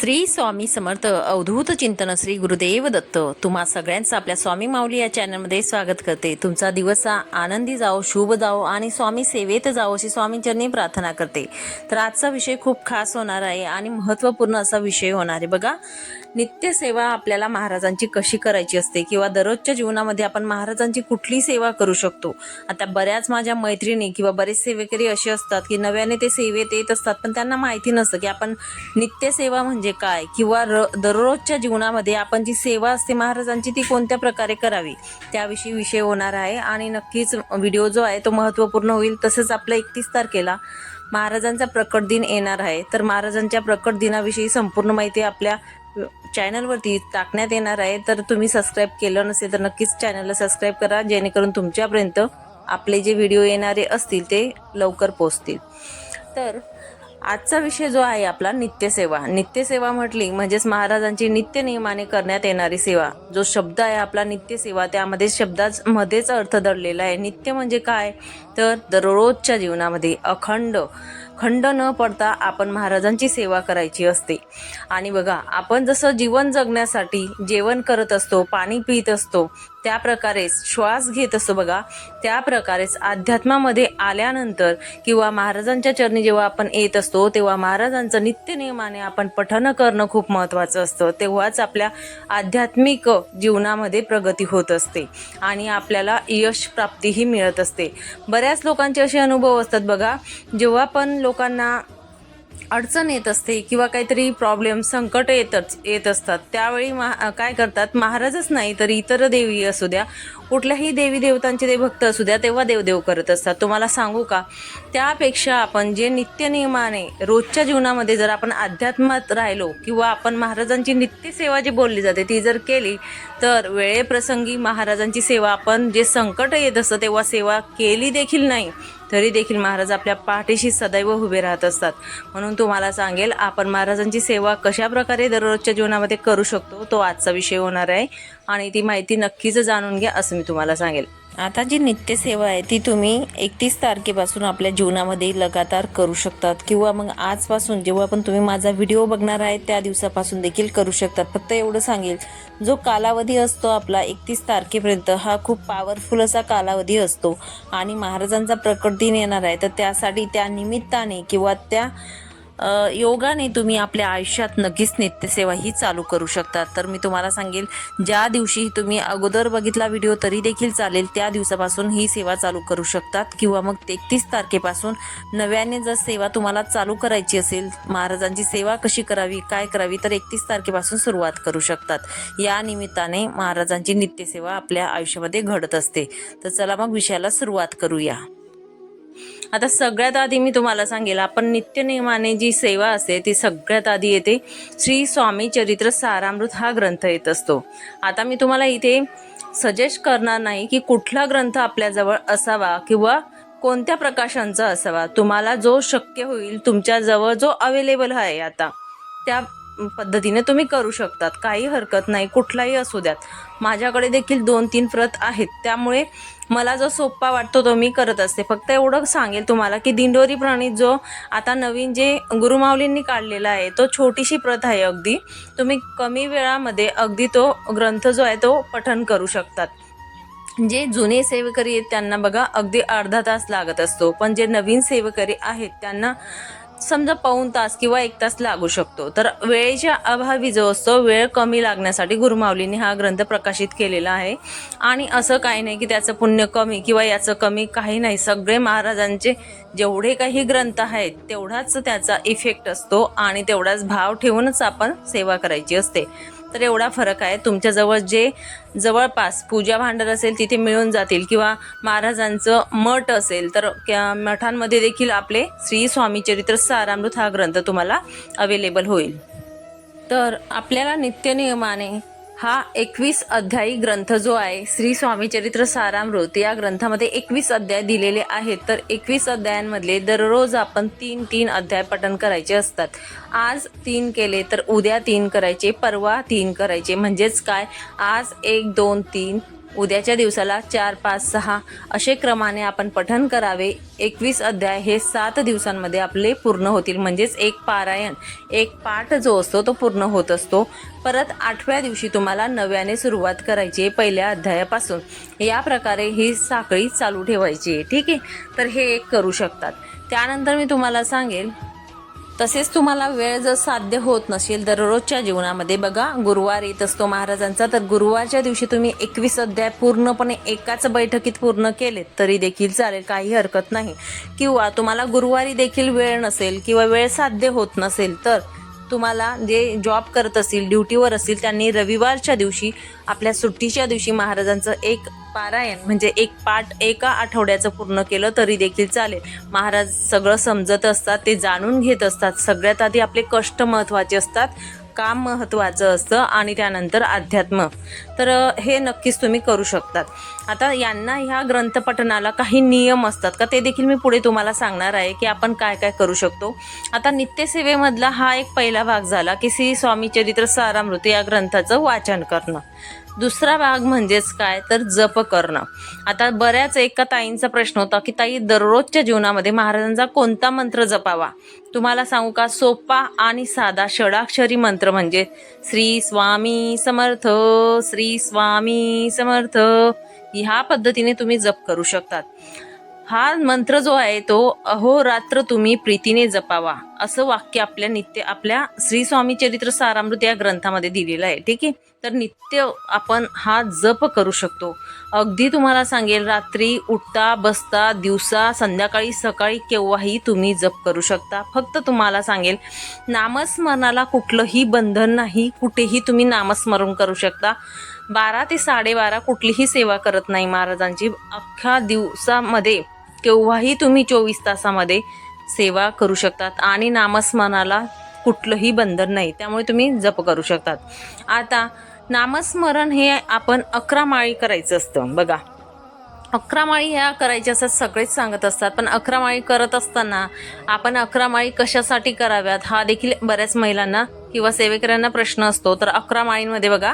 श्री स्वामी समर्थ अवधूत चिंतन श्री गुरुदेव दत्त. तुम्हा सगळ्यांचं आपल्या स्वामी माऊली या चॅनलमध्ये स्वागत करते. तुमचा दिवस हा आनंदी जाओ शुभ जाओ आणि स्वामी सेवेत जाओ अशी स्वामींचरणी प्रार्थना करते. तर आजचा विषय खूप खास होणार आहे आणि महत्त्वपूर्ण असा विषय होणार आहे. बघा नित्यसेवा आपल्याला महाराजांची कशी करायची असते किंवा दररोजच्या जीवनामध्ये आपण महाराजांची कुठली सेवा करू शकतो? आता बऱ्याच माझ्या मैत्रिणी किंवा बरेच सेवेकरी असे असतात की नव्याने ते सेवेत येत असतात पण त्यांना माहिती नसतं की आपण नित्यसेवा म्हणजे म्हणजे काय? किंवा र दररोजच्या जीवनामध्ये आपण जी सेवा असते महाराजांची ती कोणत्या प्रकारे करावी? त्याविषयी विषय होणार आहे आणि नक्कीच व्हिडिओ जो आहे तो महत्त्वपूर्ण होईल. तसंच आपल्या एकतीस तारखेला महाराजांचा प्रकट दिन येणार आहे. तर महाराजांच्या प्रकट दिनाविषयी संपूर्ण माहिती आपल्या चॅनलवरती टाकण्यात येणार आहे. तर तुम्ही सबस्क्राईब केलं नसेल तर नक्कीच चॅनलला सबस्क्राईब करा जेणेकरून तुमच्यापर्यंत आपले जे व्हिडिओ येणारे असतील ते लवकर पोचतील तर आजचा विषय जो आहे आपला नित्यसेवा. नित्यसेवा म्हटली म्हणजेच महाराजांची नित्य नियमाने करण्यात येणारी सेवा. जो शब्द आहे आपला नित्यसेवा त्यामध्ये शब्दामध्येच अर्थ दडलेला आहे. नित्य म्हणजे काय? तर दररोजच्या जीवनामध्ये अखंड खंड न पडता आपण महाराजांची सेवा करायची असते. आणि बघा आपण जसं जीवन जगण्यासाठी जेवण करत असतो पाणी पित असतो त्या प्रकारेच श्वास घेत असतो बघा. त्या प्रकारेच अध्यात्मामध्ये आल्यानंतर किंवा महाराजांच्या चरणी जेव्हा आपण येत असतो तेव्हा महाराजांचं नित्य नियमाने आपण पठन करणं खूप महत्त्वाचं असतं. तेव्हाच आपल्या आध्यात्मिक जीवनामध्ये प्रगती होत असते आणि आपल्याला यश प्राप्तीही मिळत असते. बऱ्याच लोकांचे असे अनुभव असतात बघा. जेव्हा पण लोकांना अडचण येत असते किंवा काहीतरी प्रॉब्लेम संकट येतच येत असतात. त्यावेळी महा काय करतात? महाराजच नाही तर इतर देवी असू द्या. कुठल्याही देवी देवतांचे ते भक्त असू द्या तेव्हा देवदेव करत असतात. तुम्हाला सांगू का? त्यापेक्षा आपण जे नित्यनियमाने रोजच्या जीवनामध्ये जर आपण अध्यात्मात राहिलो किंवा आपण महाराजांची नित्यसेवा जी बोलली जाते ती जर केली तर वेळेप्रसंगी महाराजांची सेवा आपण जे संकट येत असतं तेव्हा सेवा केली देखील नाही. तरी देखील महाराज आपल्या पाठीशी सदैव उभे राहत असतात. म्हणून तुम्हाला सांगेल आपण महाराजांची सेवा कशा प्रकारे दररोजच्या जीवनामध्ये करू शकतो तो आजचा विषय होणार आहे. आणि ती माहिती नक्कीच जाणून घ्या असं मी तुम्हाला सांगेल. आता जी नित्यसेवा आहे ती तुम्ही एकतीस तारखेपासून आपल्या जीवनामध्ये लगातार करू शकतात किंवा मग आजपासून जेव्हा पण तुम्ही माझा व्हिडिओ बघणार आहे त्या दिवसापासून देखील करू शकतात. फक्त एवढं सांगेल जो कालावधी असतो आपला एकतीस तारखेपर्यंत हा खूप पॉवरफुल असा कालावधी असतो. आणि महाराजांचा प्रकट दिन येणार आहे तर त्यासाठी त्या निमित्ताने किंवा त्या योगाने तुम्ही आपल्या आयुष्यात नक्कीच नित्यसेवा ही चालू करू शकता. तर मी तुम्हाला सांगेल ज्या दिवशी तुम्ही अगोदर बघितला व्हिडिओ तरी देखील चालेल त्या दिवसापासून ही सेवा चालू करू शकतात. किंवा मग एकतीस तारखेपासून नव्याने जर सेवा तुम्हाला चालू करायची असेल महाराजांची सेवा कशी करावी काय करावी तर एकतीस तारखेपासून सुरुवात करू शकतात. या निमित्ताने महाराजांची नित्यसेवा आपल्या आयुष्यामध्ये घडत असते. तर चला मग विषयाला सुरुवात करूया. आता सगळ्यात आधी मी तुम्हाला सांगेल आपण नित्यनियमाने जी सेवा असते ती सगळ्यात आधी येते. श्री स्वामी चरित्र सारामृत हा ग्रंथ येत असतो. आता मी तुम्हाला इथे सजेस्ट करणार नाही की कुठला ग्रंथ आपल्याजवळ असावा किंवा कोणत्या प्रकाशांचा असावा. तुम्हाला जो शक्य होईल तुमच्याजवळ जो अवेलेबल आहे आता त्या पद्धतीने तुम्ही करू शकतात. काही हरकत नाही कुठलाही असू द्यात. माझ्याकडे देखील दोन तीन प्रत आहेत. त्यामुळे मला जो सोप्पा वाटतो तो मी करत असते. फक्त एवढं सांगेल तुम्हाला की दिंडोरी प्रणित जो आता नवीन जे गुरुमाऊलींनी काढलेला आहे तो छोटीशी प्रथ आहे अगदी. तुम्ही कमी वेळामध्ये अगदी तो ग्रंथ जो आहे तो पठन करू शकतात. जे जुने सेवकरी आहेत त्यांना बघा अगदी अर्धा तास लागत असतो. पण जे नवीन सेवकरी आहेत त्यांना समजा पाऊण तास किंवा एक तास लागू शकतो. तर वेळेच्या अभावी जो असतो वेळ कमी लागण्यासाठी गुरुमावलीने हा ग्रंथ प्रकाशित केलेला आहे. आणि असं काही नाही की त्याचं पुण्य कमी किंवा याचं कमी काही नाही. सगळे महाराजांचे जेवढे काही ग्रंथ आहेत तेवढाच त्याचा इफेक्ट असतो आणि तेवढाच भाव ठेवूनच आपण सेवा करायची असते. तर एवढा फरक आहे. तुमच्याजवळ जे जवळपास पूजा भांडार असेल तिथे मिळून जातील किंवा महाराजांचं मठ असेल तर मठांमध्ये देखील आपले श्री स्वामी चरित्र सारामृत हा ग्रंथ तुम्हाला अवेलेबल होईल. तर आपल्याला नित्यनियमाने हा एकवीस अध्यायी ग्रंथ जो आहे श्री स्वामी चरित्र सारामृत या ग्रंथामध्ये एकवीस अध्याय दिलेले आहेत. तर एकवीस अध्यायांमधले दररोज आपण तीन तीन अध्याय पठन करायचे असतात. आज तीन केले तर उद्या तीन करायचे परवा तीन करायचे. म्हणजेच काय? आज एक दोन तीन उद्याच्या दिवसाला चार पाच सहा असे क्रमाने आपण पठन करावे. एकवीस अध्याय हे सात दिवसांमध्ये आपले पूर्ण होतील. म्हणजेच एक पारायण एक पाठ जो असतो तो पूर्ण होत असतो. परत आठव्या दिवशी तुम्हाला नव्याने सुरुवात करायची आहे पहिल्या अध्यायापासून. या प्रकारे ही साखळी चालू ठेवायची आहे. ठीक आहे? तर हे एक करू शकतात. त्यानंतर मी तुम्हाला सांगेल तसेच तुम्हाला वेळ जर साध्य होत नसेल दररोजच्या जीवनामध्ये बघा गुरुवार येत असतो महाराजांचा तर गुरुवारच्या दिवशी तुम्ही एकवीस अध्याय पूर्णपणे एकाच बैठकीत पूर्ण केलेत तरी देखील चालेल काही हरकत नाही. किंवा तुम्हाला गुरुवारी देखील वेळ नसेल किंवा वेळ साध्य होत नसेल तर तुम्हाला जे जॉब करत असतील ड्युटीवर असतील त्यांनी रविवारच्या दिवशी आपल्या सुट्टीच्या दिवशी महाराजांचं एक पारायण म्हणजे एक पाठ एका आठवड्याचं पूर्ण केलं तरी देखील चालेल. महाराज सगळं समजत असतात ते जाणून घेत असतात. सगळ्यात आधी आपले कष्ट महत्त्वाचे असतात. काम महत्त्वाचं असतं आणि त्यानंतर अध्यात्म. तर हे नक्कीच तुम्ही करू शकतात. आता यांना ह्या ग्रंथपठणाला काही नियम असतात का? ते देखील मी पुढे तुम्हाला सांगणार आहे की आपण काय काय करू शकतो. आता नित्यसेवेमधला हा एक पहिला भाग झाला की श्री स्वामी चरित्र सारामृत या ग्रंथाचं वाचन करणं. दुसरा भाग म्हणजेच काय? तर जप करणं. आता बऱ्याच एका ताईंचा प्रश्न होता की ताई दररोजच्या जीवनामध्ये महाराजांचा कोणता मंत्र जपावा? तुम्हाला सांगू का? सोपा आणि साधा षडाक्षरी मंत्र म्हणजे श्री स्वामी समर्थ श्री स्वामी समर्थ. ह्या पद्धतीने तुम्ही जप करू शकतात. हा मंत्र जो आहे तो अहोरात्र तुम्ही प्रीतीने जपावा. असं वाक्य आपल्या नित्य आपल्या श्री स्वामी चरित्र सारामृत या ग्रंथामध्ये दिलेलं आहे ठीक आहे? तर नित्य आपण हा जप करू शकतो. अगदी तुम्हाला सांगेल रात्री उठता बसता दिवसा संध्याकाळी सकाळी केव्हाही तुम्ही जप करू शकता. फक्त तुम्हाला सांगेल नामस्मरणाला कुठलंही बंधन नाही कुठेही तुम्ही नामस्मरण करू शकता. बारा ते साडेबारा कुठलीही सेवा करत नाही महाराजांची. अख्ख्या दिवसामध्ये केव्हाही तुम्ही चोवीस तासामध्ये सेवा करू शकतात आणि नामस्मरणाला कुठलंही बंधन नाही त्यामुळे तुम्ही जप करू शकतात. आता नामस्मरण हे आपण अकरा माळी करायचं असतं बघा. अकरा माळी ह्या करायच्या असतात सगळेच सांगत असतात पण अकरा माळी करत असताना आपण अकरा माळी कशासाठी कराव्यात? हा देखील बऱ्याच महिलांना किंवा सेवेकऱ्यांना प्रश्न असतो. तर अकरा माळींमध्ये बघा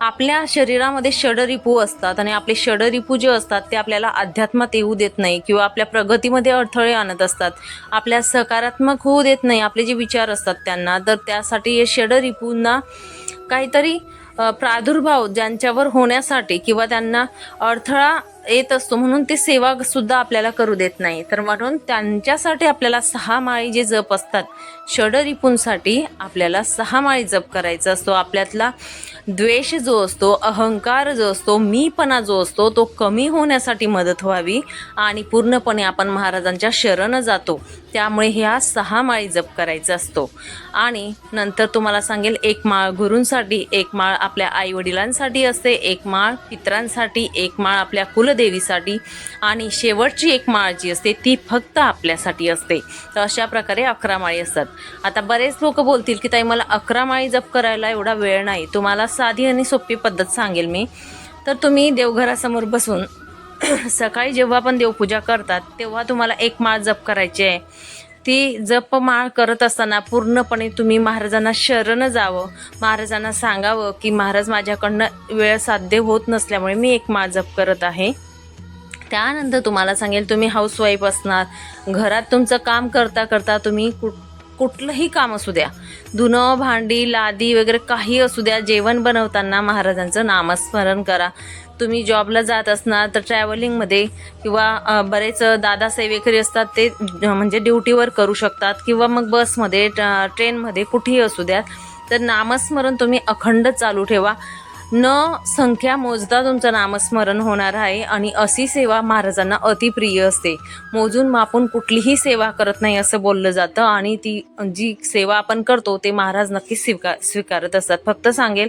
आपल्या शरीरामध्ये षडरिपू असतात आणि आपले षडरिपू जे असतात ते आपल्याला अध्यात्मात येऊ देत नाही किंवा आपल्या प्रगतीमध्ये अडथळे आणत असतात. आपल्या सकारात्मक होऊ देत नाही आपले जे विचार असतात त्यांना. तर त्यासाठी हे षडरिपूंना काहीतरी प्रादुर्भाव ज्यांच्यावर होण्यासाठी किंवा त्यांना अडथळा येत असतो म्हणून ते सेवा सुद्धा आपल्याला करू देत नाही. तर म्हणून त्यांच्यासाठी आपल्याला सहा माळी जे जप असतात षडरिपूंसाठी आपल्याला सहा माळी जप करायचा असतो. आपल्यातला द्वेष जो असतो अहंकार जो असतो मीपणा जो असतो तो कमी होण्यासाठी मदत व्हावी आणि पूर्णपणे आपण महाराजांच्या शरण जातो. त्यामुळे ह्या सहा माळी जप करायचा असतो. आणि नंतर तुम्हाला सांगेल एक माळ गुरूंसाठी एक माळ आपल्या आईवडिलांसाठी असते एक माळ पित्रांसाठी एक माळ आपल्या कुलदेवीसाठी आणि शेवटची एक माळ जी असते ती फक्त आपल्यासाठी असते. तर अशा प्रकारे अकरा माळी असतात. आता बरेच लोक बोलतील की ताई मला अकरा माळी जप करायला एवढा वेळ नाही. तुम्हाला साधी आणि सोपी पद्धत सांगेल मी. तर तुम्ही देवघरासमोर बसून सकाळी जेव्हा पण देवपूजा करतात तेव्हा तुम्हाला एक माळ जप करायची आहे. ती जप माळ करत असताना पूर्णपणे तुम्ही महाराजांना शरण जावं महाराजांना सांगावं की महाराज माझ्याकडनं वेळ साध्य होत नसल्यामुळे मी एक माळ जप करत आहे. त्यानंतर तुम्हाला सांगेल तुम्ही हाऊसवाईफ असणार घरात तुमचं काम करता करता तुम्ही कुठ कुठलंही काम असू द्या. धुणं भांडी लादी वगैरे काही असू द्या जेवण बनवताना महाराजांचं नामस्मरण करा. तुम्ही जॉबला जात असणार तर ट्रॅव्हलिंगमध्ये किंवा बरेच दादा सेवेकरी असतात ते म्हणजे ड्युटीवर करू शकतात किंवा मग बसमध्ये ट- ट्रेनमध्ये कुठेही असू द्या. तर नामस्मरण तुम्ही अखंड चालू ठेवा. न संख्या मोजता तुमचं नामस्मरण होणार आहे आणि अशी सेवा महाराजांना अतिप्रिय असते. मोजून मापून कुठलीही सेवा करत नाही असं बोललं जातं आणि ती जी सेवा आपण करतो ते महाराज नक्कीच स्वीकार स्वीकारत असतात. फक्त सांगेल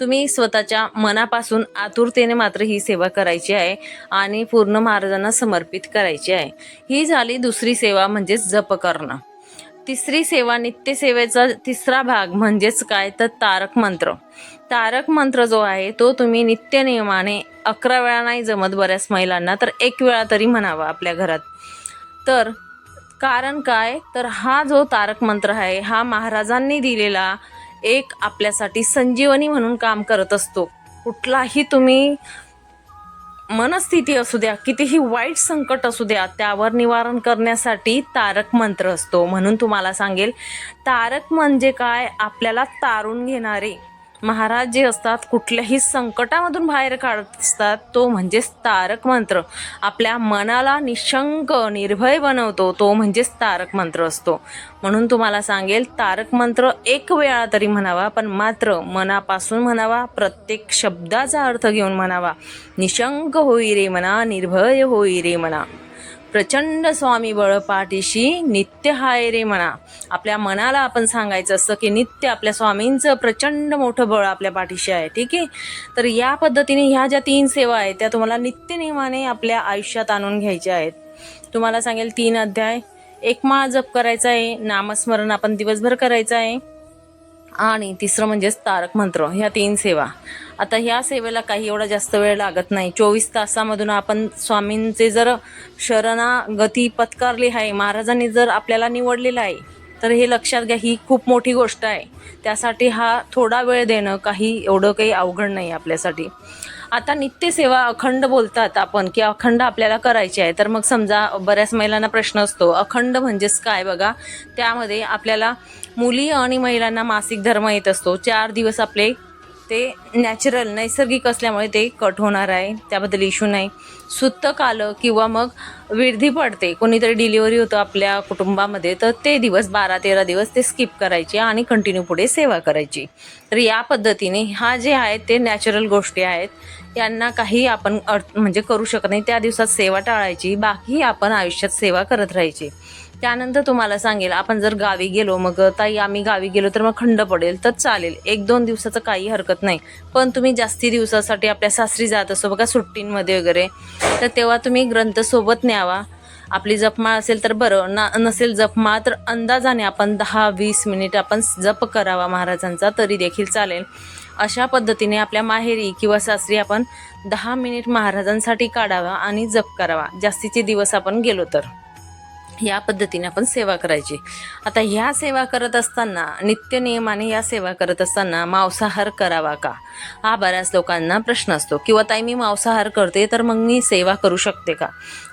तुम्ही स्वतःच्या मनापासून आतुरतेने मात्र ही सेवा करायची आहे आणि पूर्ण महाराजांना समर्पित करायची आहे. ही झाली दुसरी सेवा म्हणजेच जप करणं तिसरी सेवा नित्यसेवेचा तिसरा भाग म्हणजेच काय? तर तारक मंत्र. तारक मंत्र जो आहे तो तुम्ही नित्य नियमाने अकरा वेळा नाही जमत बऱ्याच महिलांना तर एक वेळा तरी म्हणावा आपल्या घरात. तर कारण काय? तर हा जो तारक मंत्र आहे हा महाराजांनी दिलेला एक आपल्यासाठी संजीवनी म्हणून काम करत असतो. कुठलाही तुम्ही मनस्थिती असू द्या कितीही वाईट संकट असू द्या त्यावर निवारण करण्यासाठी तारक मंत्र असतो. म्हणून तुम्हाला सांगेल तारक म्हणजे काय? आपल्याला तारून घेणारे. महाराज जे असतात कुठल्याही संकटामधून बाहेर काढत असतात तो म्हणजेच तारक मंत्र. आपल्या मनाला निशंक निर्भय बनवतो तो म्हणजेच तारक मंत्र असतो. म्हणून तुम्हाला सांगेल तारक मंत्र एक वेळा तरी म्हणावा पण मात्र मनापासून म्हणावा प्रत्येक शब्दाचा अर्थ घेऊन म्हणावा. निशंक होई रे मना निर्भय होई रे मना. प्रचंड स्वामी बळ पाठीशी नित्य हाय रे म्हणा. आपल्या मनाला आपण सांगायचं असतं की नित्य आपल्या स्वामींचं प्रचंड मोठं बळ आपल्या पाठीशी आहे ठीक आहे? तर या पद्धतीने ह्या ज्या तीन सेवा आहेत त्या तुम्हाला नित्यनियमाने आपल्या आयुष्यात आणून घ्यायच्या आहेत. तुम्हाला सांगेल तीन अध्याय. एक माळ जप करायचा आहे नामस्मरण आपण दिवसभर करायचं आहे. आणि तिसरं म्हणजेच तारक मंत्र ह्या तीन सेवा. आता ह्या सेवेला काही एवढा जास्त वेळ लागत नाही. चोवीस तासामधून आपण स्वामींचे जर शरणागती पत्कारली आहे महाराजांनी जर आपल्याला निवडलेलं आहे तर हे लक्षात घ्या ही खूप मोठी गोष्ट आहे. त्यासाठी हा थोडा वेळ देणं काही एवढं काही अवघड नाही आपल्यासाठी. आता नित्यसेवा अखंड बोलतात आपण की अखंड आपल्याला करायची आहे. तर मग समजा बऱ्याच महिलांना प्रश्न असतो अखंड म्हणजेच काय बघा? त्यामध्ये आपल्याला मुली आणि महिलांना मासिक धर्म येत असतो. चार दिवस आपले ते नॅचरल नैसर्गिक असल्यामुळे ते कट होणार आहे. त्याबद्दल इश्यू नाही. सुत्तक आलं किंवा मग विरधी पडते कोणीतरी डिलिव्हरी होतं आपल्या कुटुंबामध्ये तर ते दिवस बारा तेरा दिवस ते स्किप करायचे आणि कंटिन्यू पुढे सेवा करायची. तर या पद्धतीने हा जे आहेत ते नॅचरल गोष्टी आहेत. यांना काही आपण अर्थ म्हणजे करू शकत नाही. त्या दिवसात सेवा टाळायची. बाकी आपण आयुष्यात सेवा करत राहायची. त्यानंतर तुम्हाला सांगेल आपण जर गावी गेलो मग ताई आम्ही गावी गेलो तर मग खंड पडेल तर चालेल. एक दोन दिवसाचं काही हरकत नाही. पण तुम्ही जास्ती दिवसासाठी आपल्या सासरी जात असो बघा सुट्टींमध्ये वगैरे तर तेव्हा तुम्ही ग्रंथ सोबत न्यावा. आपली जपमाळ असेल तर बरं ना नसेल जपमाळ तर अंदाजाने आपण दहा वीस मिनिट आपण जप करावा महाराजांचा तरी देखील चालेल. अशा पद्धतीने आपल्या माहेरी किंवा सासरी आपण दहा मिनिट महाराजांसाठी काढावा आणि जप करावा. जास्तीचे दिवस आपण गेलो तर. या पद्धतीने आपण सेवा करायची. आता ह्या सेवा करत असताना नित्य नियमाने या सेवा करत असताना मांसाहार करावा का? हा बऱ्याच लोकांना प्रश्न असतो. किंवा ताई मी मांसाहार करते तर मग मी सेवा करू शकते का?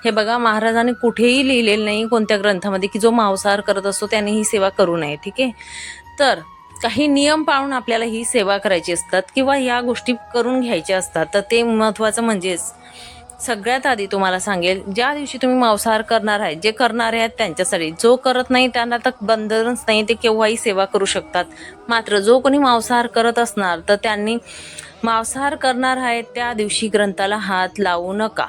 हे बघा महाराजांनी कुठेही लिहिलेलं नाही कोणत्या ग्रंथामध्ये की जो मांसाहार करत असतो त्याने ही सेवा करू नये ठीक आहे? तर काही नियम पाळून आपल्याला ही सेवा करायची असतात किंवा या गोष्टी करून घ्यायच्या असतात. तर ते महत्त्वाचं म्हणजेच सगळ्यात आधी तुम्हाला सांगेल ज्या दिवशी तुम्ही मांसाहार करणार आहे जे करणारे आहेत त्यांच्यासाठी जो करत नाही त्यांना तर बंधनच नाही ते केव्हाही सेवा करू शकतात. मात्र जो कोणी मांसाहार करत असणार तर त्यांनी मांसाहार करणार आहे त्या दिवशी ग्रंथाला हात लावू नका.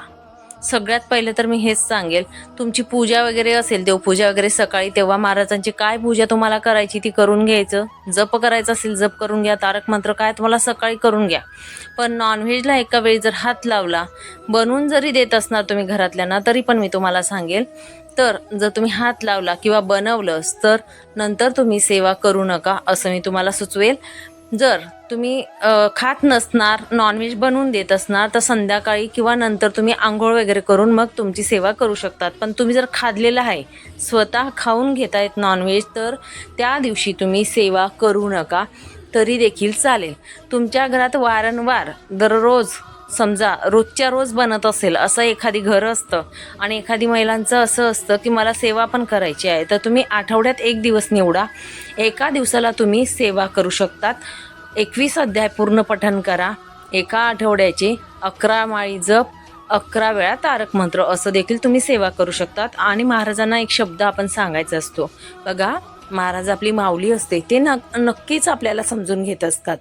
सगळ्यात पहिले तर मी हेच सांगेल. तुमची पूजा वगैरे असेल देवपूजा वगैरे सकाळी तेव्हा महाराजांची काय पूजा तुम्हाला करायची ती करून घ्यायचं. जप करायचं असेल जप करून घ्या. तारक मंत्र काय तुम्हाला सकाळी करून घ्या. पण नॉनव्हेजला एका वेळी जर हात लावला बनवून जरी देत असणार तुम्ही घरातल्यांना तरी पण मी तुम्हाला सांगेल. तर जर तुम्ही हात लावला किंवा बनवलंच तर नंतर तुम्ही सेवा करू नका असं मी तुम्हाला सुचवेल. जर तुम्ही खात नसणार नॉनव्हेज बनवून देत असणार तर संध्याकाळी किंवा नंतर तुम्ही आंघोळ वगैरे करून मग तुमची सेवा करू शकतात. पण तुम्ही जर खाल्लेलं आहे स्वतः खाऊन घेतायत नॉनव्हेज तर त्या दिवशी तुम्ही सेवा करू नका तरी देखील चालेल. तुमच्या घरात वारंवार दररोज समजा रोजच्या रोज बनत असेल असं एखादी घर असतं आणि एखादी महिलांचं असं असतं की मला सेवा पण करायची आहे तर तुम्ही आठवड्यात एक दिवस निवडा. एका दिवसाला तुम्ही सेवा करू शकतात. एकवीस अध्याय पूर्ण पठन करा. एका आठवड्याचे अकरा माळी जप अकरा वेळा तारक मंत्र असं देखील तुम्ही सेवा करू शकतात. आणि महाराजांना एक शब्द आपण सांगायचा असतो. बघा महाराज आपली माऊली असते ते न नक्कीच आपल्याला समजून घेत असतात.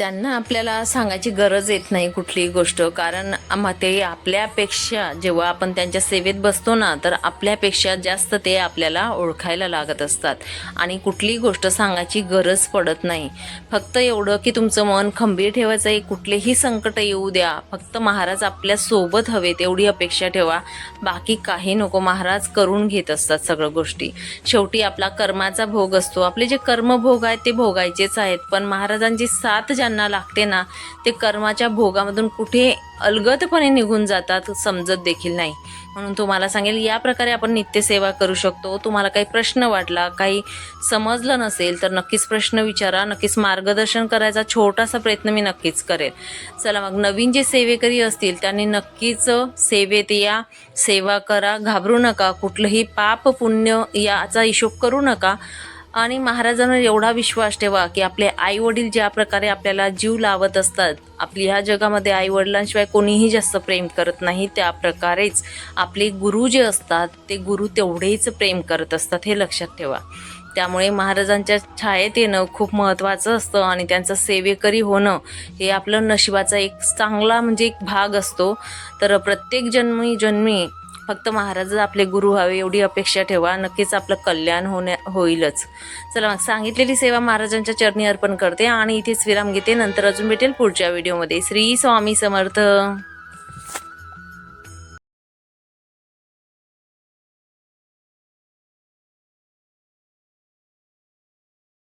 त्यांना आपल्याला सांगायची गरज येत नाही कुठलीही गोष्ट. कारण मग ते आपल्यापेक्षा जेव्हा आपण त्यांच्या सेवेत बसतो ना तर आपल्यापेक्षा जास्त ते आपल्याला ओळखायला लागत असतात. आणि कुठलीही गोष्ट सांगायची गरज पडत नाही. फक्त एवढं की तुमचं मन खंबीर ठेवायचं आहे कुठलेही संकट येऊ द्या. फक्त महाराज आपल्यासोबत हवेत एवढी अपेक्षा ठेवा. बाकी काही नको महाराज करून घेत असतात सगळं गोष्टी. शेवटी आपला कर्माचा भोग असतो. आपले जे कर्मभोग आहेत ते भोगायचेच आहेत. पण महाराजांची साथ ज्यांना त्यांना लागते ना ते कर्माच्या भोगामधून कुठे अलगदपणे निघून जातात समजत देखील नाही. म्हणून तुम्हाला सांगेल या प्रकारे आपण नित्यसेवा करू शकतो. तुम्हाला काही प्रश्न वाटला काही समजलं नसेल तर नक्कीच प्रश्न विचारा नक्कीच मार्गदर्शन करायचा छोटासा प्रयत्न मी नक्कीच करेल. चला मग नवीन जे सेवेकरी असतील त्यांनी नक्कीच सेवेत या सेवा करा घाबरू नका. कुठलंही पाप पुण्य याचा हिशोब करू नका. आणि महाराजांवर एवढा विश्वास ठेवा की आपले आई वडील ज्या प्रकारे आपल्याला जीव लावत असतात आपली ह्या जगामध्ये आई वडिलांशिवाय कोणीही जास्त प्रेम करत नाही त्या प्रकारेच आपले गुरु जे असतात ते गुरु तेवढेच प्रेम करत असतात हे लक्षात ठेवा. त्यामुळे महाराजांच्या छायेत येणं खूप महत्त्वाचं असतं आणि त्यांचं सेवेकरी होणं हे आपलं नशिबाचा एक चांगला म्हणजे एक भाग असतो. तर प्रत्येक जन्मी जन्मी फक्त महाराजच आपले गुरु व्हावे एवढी अपेक्षा ठेवा. नक्कीच आपलं कल्याण होण्या होईलच. चला मग सांगितलेली सेवा महाराजांच्या चरणी अर्पण करते आणि इथेच विराम घेते नंतर अजून भेटेल पुढच्या व्हिडिओमध्ये श्री स्वामी समर्थ.